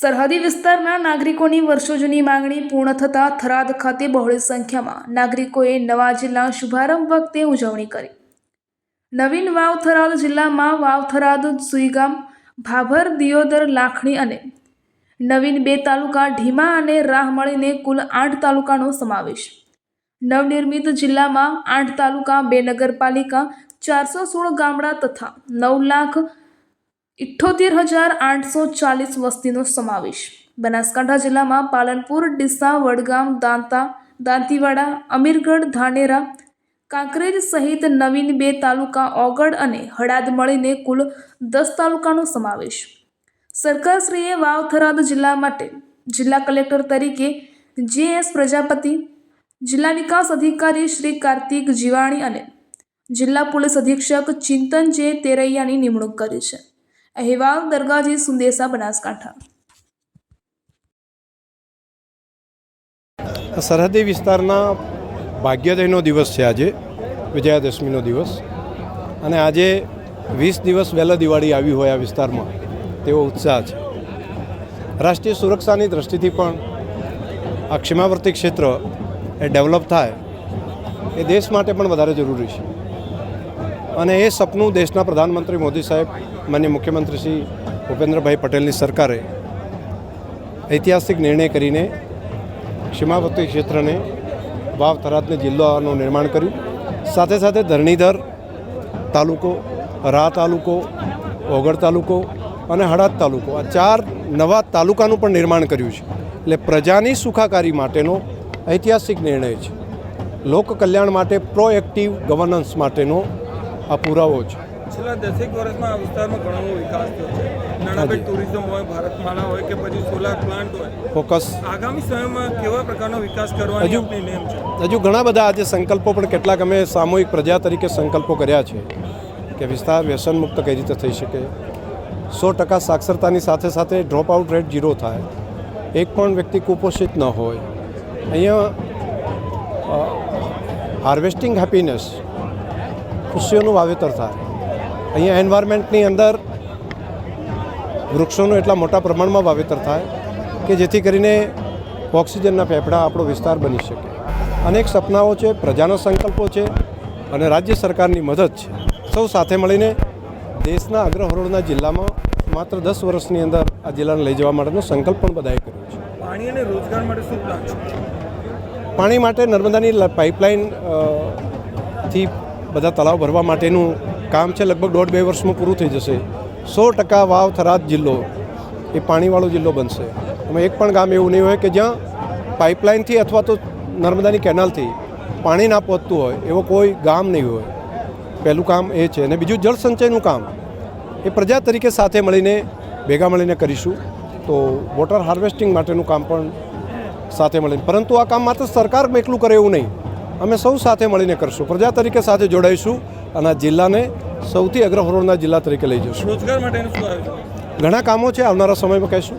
સરહદી વિસ્તારના નાગરિકોની વર્ષો જૂની માંગણી પૂર્ણ થતાં થરાદ ખાતે બહોળી સંખ્યામાં નાગરિકોએ નવા જિલ્લા શુભારંભ વખતે ઉજવણી કરી. નવીન વાવ થરાદ જિલ્લામાં વાવ થરાદ સુઈગામ, ભાભર, દિયોદર, લાખણી અને નવીન બે તાલુકા ઢીમા અને રાહ મળીને કુલ આઠ તાલુકાનો સમાવેશ. નવનિર્મિત જિલ્લામાં આઠ તાલુકા, બે નગરપાલિકા, ચારસો સોળ ગામડા તથા નવ લાખ ઇઠ્ઠોતેર હજાર આઠસો ચાલીસ વસ્તીનો સમાવેશ. બનાસકાંઠા જિલ્લામાં પાલનપુર, ડીસા, વડગામ, દાંતા, દાંતીવાડા, અમીરગઢ, ધાનેરા, કાંકરેજ સહિત નવીન બે તાલુકા ઓગઢ અને હળાદ મળીને કુલ દસ તાલુકાનો સમાવેશ. સરકારશ્રીએ વાવ થરાદ જિલ્લા માટે જિલ્લા કલેક્ટર તરીકે જે એસ પ્રજાપતિ, જિલ્લા વિકાસ અધિકારી શ્રી કાર્તિક જીવાણી અને જિલ્લા પોલીસ અધિક્ષક ચિંતન જે તેરૈયાની નિમણૂક કરી છે. અહેવાલ દરગાજી સુંદેસા, બનાસકાંઠા. સરહદી વિસ્તારના ભાગ્યોદયનો દિવસ છે આજે, વિજયાદશમીનો દિવસ. અને આજે વીસ દિવસ વહેલા દિવાળી આવી હોય આ વિસ્તારમાં, તેવો ઉત્સાહ છે. રાષ્ટ્રીય સુરક્ષાની દૃષ્ટિથી પણ આ ક્ષીમાવર્તી ક્ષેત્ર એ ડેવલપ થાય, એ દેશ માટે પણ વધારે જરૂરી છે. અને એ સપનું દેશના પ્રધાનમંત્રી મોદી સાહેબ, માન્ય મુખ્યમંત્રી શ્રી ભૂપેન્દ્રભાઈ પટેલની સરકારે ઐતિહાસિક નિર્ણય કરીને સીમાવર્તી ક્ષેત્રને વાવ થરાદને જિલ્લાનું નિર્માણ કર્યું. સાથે સાથે ધરણીધર તાલુકો રા તાલુકો, ઓગળ તાલુકો અને હડાદ તાલુકો આ ચાર નવા તાલુકાનું પણ નિર્માણ કર્યું છે. એટલે પ્રજાની સુખાકારી માટેનો ઐતિહાસિક નિર્ણય છે. લોક કલ્યાણ માટે પ્રોએક્ટિવ ગવર્નન્સ માટેનો આ પુરાવો છે. છેલ્લા દસેક વર્ષમાં આ વિસ્તારમાં ઘણો વિકાસ થયો છે. નાણાબેટ ટુરિઝમ હોય ભારતમાળા હોય કે પછી સોલાર પ્લાન્ટ હોય ફોકસ. આગામી સમયમાં કેવા પ્રકારનો વિકાસ કરવાની હજુ- નેમ છે? હજુ ઘણા બધા આજે સંકલ્પો પણ કેટલાક અમે સામૂહિક પ્રજા તરીકે સંકલ્પો કર્યા છે કે વિસ્તાર વ્યસન મુક્ત કઈ રીતે થઈ શકે. સો ટકા સાક્ષરતાની સાથે સાથે ડ્રોપ આઉટ રેટ ઝીરો થાય. એક પણ વ્યક્તિ કુપોષિત ન હોય. અહીંયા હાર્વેસ્ટિંગ હેપીનેસ ખુશીઓનું વાવેતર થાય. અહીંયા એન્વાયરમેન્ટની અંદર વૃક્ષોનું એટલા મોટા પ્રમાણમાં વાવેતર થાય કે જેથી કરીને ઓક્સિજનના ફેફડા આપણો વિસ્તાર બની શકે. અનેક સપનાઓ છે પ્રજાના સંકલ્પો છે અને રાજ્ય સરકારની મદદ છે. સૌ સાથે મળીને દેશના અગ્રહરોળના જિલ્લામાં માત્ર દસ વર્ષની અંદર આ જિલ્લાને લઈ જવા માટેનો સંકલ્પ પણ બધાએ કર્યો છે. પાણી અને રોજગાર માટે શું પ્લાન છે? પાણી માટે નર્મદાની પાઇપલાઇનથી બધા તળાવ ભરવા માટેનું કામ છે. લગભગ દોઢ બે વર્ષમાં પૂરું થઈ જશે. સો ટકા વાવ થરાદ જિલ્લો એ પાણીવાળો જિલ્લો બનશે. એમાં એક પણ ગામ એવું નહીં હોય કે જ્યાં પાઇપલાઇનથી અથવા તો નર્મદાની કેનાલથી પાણી ના પહોંચતું હોય એવો કોઈ ગામ નહીં હોય. પહેલું કામ એ છે. અને બીજું જળ સંચયનું કામ. એ પ્રજા તરીકે સાથે મળીને, ભેગા મળીને કરીશું. તો વોટર હાર્વેસ્ટિંગ માટેનું કામ પણ સાથે મળીને. પરંતુ આ કામ માત્ર સરકાર એકલું કરે એવું નહીં. અમે સૌ સાથે મળીને કરશું. પ્રજા તરીકે સાથે જોડાઈશું અને આ જિલ્લાને સૌથી અગ્રહરોળના જિલ્લા તરીકે લઈ જશું રોજગાર માટે ઘણા કામો છે આવનારા સમયમાં કહીશું.